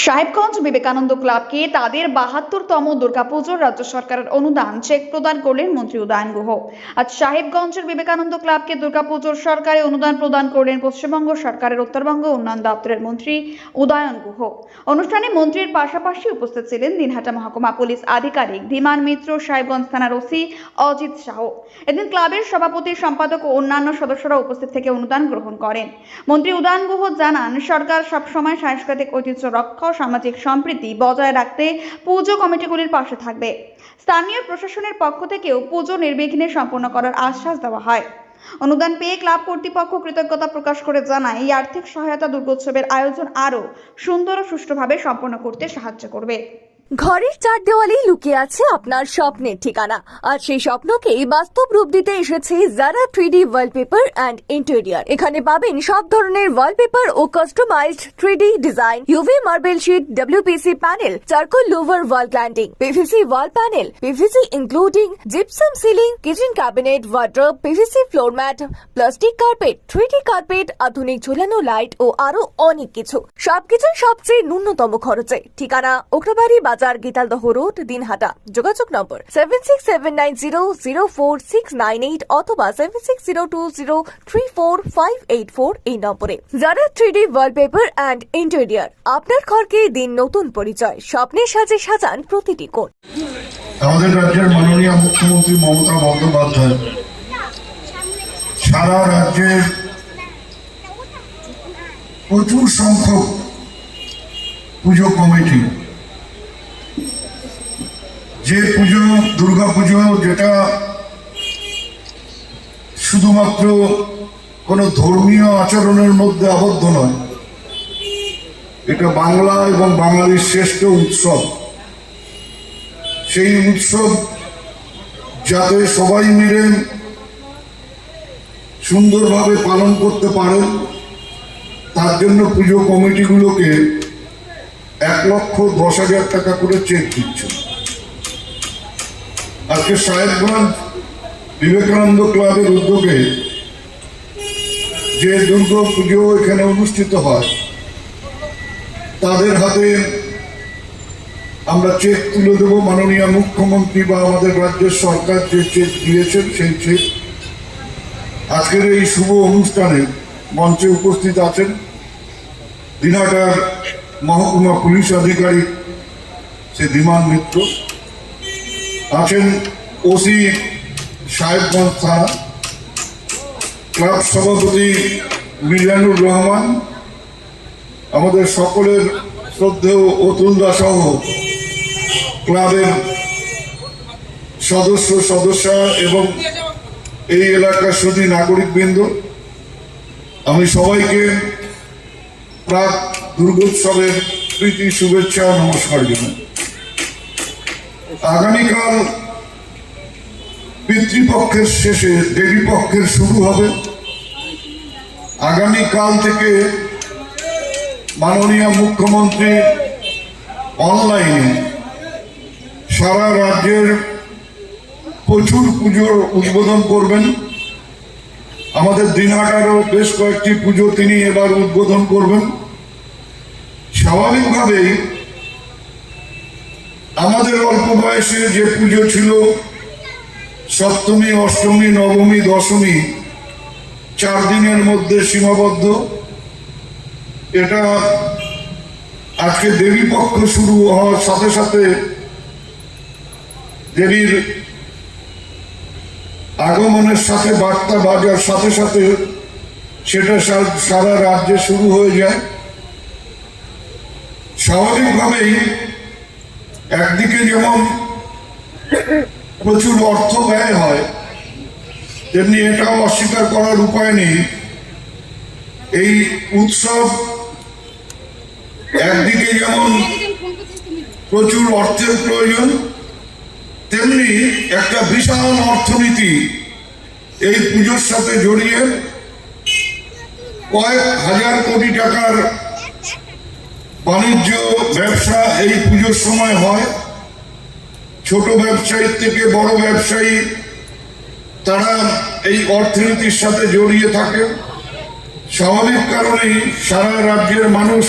সাহেবগঞ্জ বিবেকানন্দ ক্লাবকে তাদের বাহাত্তরতম দুর্গাপুজোর রাজ্য সরকারের অনুদান চেক প্রদান করলেন মন্ত্রী উদয়ন গুহ। আজ সাহেবগঞ্জের বিবেকানন্দ ক্লাবকে দুর্গাপুজোর সরকারি অনুদান প্রদান করলেন পশ্চিমবঙ্গ সরকারের উত্তরবঙ্গ উন্নয়ন দপ্তরের মন্ত্রী উদয়ন গুহ। অনুষ্ঠানে মন্ত্রীর পাশাপাশি উপস্থিত ছিলেন দিনহাটা মহকুমা পুলিশ আধিকারিক ধীমান মিত্র, সাহেবগঞ্জ থানার ওসি অজিত শাহ। এদিন ক্লাবের সভাপতি, সম্পাদক ও অন্যান্য সদস্যরা উপস্থিত থেকে অনুদান গ্রহণ করেন। মন্ত্রী উদয়ন গুহ জানান, সরকার সবসময় সাংস্কৃতিক ঐতিহ্য রক্ষা ও সামাজিক সম্প্রীতি বজায় রাখতে পুজো কমিটিগুলির পাশে থাকবে। স্থানীয় প্রশাসনের পক্ষ থেকেও পুজো নির্বিঘ্নে সম্পন্ন করার আশ্বাস দেওয়া হয়। অনুদান পেয়ে ক্লাব কর্তৃপক্ষ কৃতজ্ঞতা প্রকাশ করে জানায়, এই আর্থিক সহায়তা দুর্গোৎসবের আয়োজন আরও সুন্দর ও সুষ্ঠুভাবে সম্পন্ন করতে সাহায্য করবে। ঘরের চার দেওয়ালেই লুকিয়ে আছে আপনার স্বপ্নের ঠিকানা। আর সেই স্বপ্নকেই বাস্তব রূপ দিতে এসেছে Zara three D wallpaper and interior এখানে পাবেন সব ধরনের ওয়ালপেপার ও customised three D design UV marble sheet WPC panel charcoal louvre wall cladding PVC wall panel PVC including gypsum ceiling kitchen cabinet wardrobe PVC floor mat plastic carpet three D carpet আধুনিক ঝোলানো light ও আরও অনেক কিছু। সবকিছুই সবচেয়ে ন্যূনতম খরচে। ঠিকানা ওকরাবাড়ি বাজার গীতালদহ রোড, দিনহাটা। যোগাযোগ নম্বর সেভেন সিক্স অথবা সেভেন এই নম্বরে। যারা three D wallpaper and interior আপনার ঘরকে দিন নতুন পরিচয়। স্বপ্নের সাজে সাজান প্রতিটি কোণ। আমাদের রাজ্যের মাননীয় মুখ্যমন্ত্রী মমতা বন্দ্যোপাধ্যায় সারা রাজ্যের প্রচুর সংখ্যক পুজো কমিটি যে পুজো, দুর্গা পুজো, যেটা শুধুমাত্র কোনো ধর্মীয় আচরণের মধ্যে আবদ্ধ নয়, এটা বাংলা এবং বাঙালির শ্রেষ্ঠ উৎসব। সেই উৎসব যাতে সবাই মিলে সুন্দরভাবে পালন করতে পারেন তার জন্য পুজো কমিটিগুলোকে এক লক্ষ দশ হাজার টাকা করে চেক দিচ্ছে। আজকে সাহেবগঞ্জ বিবেকানন্দ ক্লাবের উদ্যোগে যে দুর্গা পুজো এখানে অনুষ্ঠিত হয়, তাদের হাতে আমরা চেক তুলে দেবো। মাননীয় মুখ্যমন্ত্রী বা আমাদের রাজ্যের সরকার যে চেক দিয়েছেন সেই চেক। আজকের এই শুভ অনুষ্ঠানে মঞ্চে উপস্থিত আছেন দিনাটার মহকুমা পুলিশ আধিকারিক সে ধীমান মিত্র। আছেন ওসি সাহেবগঞ্জ থানা ক্লাব সভাপতি মিজানুর রহমান, আমাদের সকলের শ্রদ্ধেয় অতুল দা সহ ক্লাবের সদস্য, সদস্যা এবং এই এলাকার সুদী নাগরিকবৃন্দ, আমি সবাইকে প্রাক দুর্গোৎসবের প্রীতি, শুভেচ্ছা, নমস্কার জানাই। আগামীকাল পিতৃপক্ষের শেষে দেবীপক্ষের শুরু হবে। আগামীকাল থেকে মাননীয় মুখ্যমন্ত্রী অনলাইনে সারা রাজ্যের প্রচুর পুজোর উদ্বোধন করবেন। আমাদের দিনহাটারও বেশ কয়েকটি পুজো তিনি এবার উদ্বোধন করবেন। স্বাভাবিকভাবেই আমাদের অল্প বয়সে যে পুজো ছিল, সপ্তমী, অষ্টমী, নবমী, দশমী, চার দিনের মধ্যে সীমাবদ্ধ। এটা আজকে দেবী পক্ষ শুরু হওয়ার সাথে সাথে দেবীর আগমনের সাথে বার্তা বাজার সাথে সাথে সেটা সারা রাজ্যে শুরু হয়ে যায়। স্বাভাবিকভাবেই একদিকে যেমন প্রচুর অর্থ ব্যয় হয়, তেমনি এটাও অস্বীকার করার উপায় নেই। এই উৎসব একদিকে যেমন প্রচুর অর্থের প্রয়োজন, তেমনি একটা বিশাল অর্থনীতি এই পুজোর সাথে জড়িয়ে কয়েক হাজার কোটি টাকার বাণিজ্য, ব্যবসা এই পুজোর সময় হয়। ছোট ব্যবসায়ীর থেকে বড় ব্যবসায়ী, তারা এই অর্থনীতির সাথে জড়িয়ে থাকে। স্বাভাবিক কারণেই সারা রাজ্যের মানুষ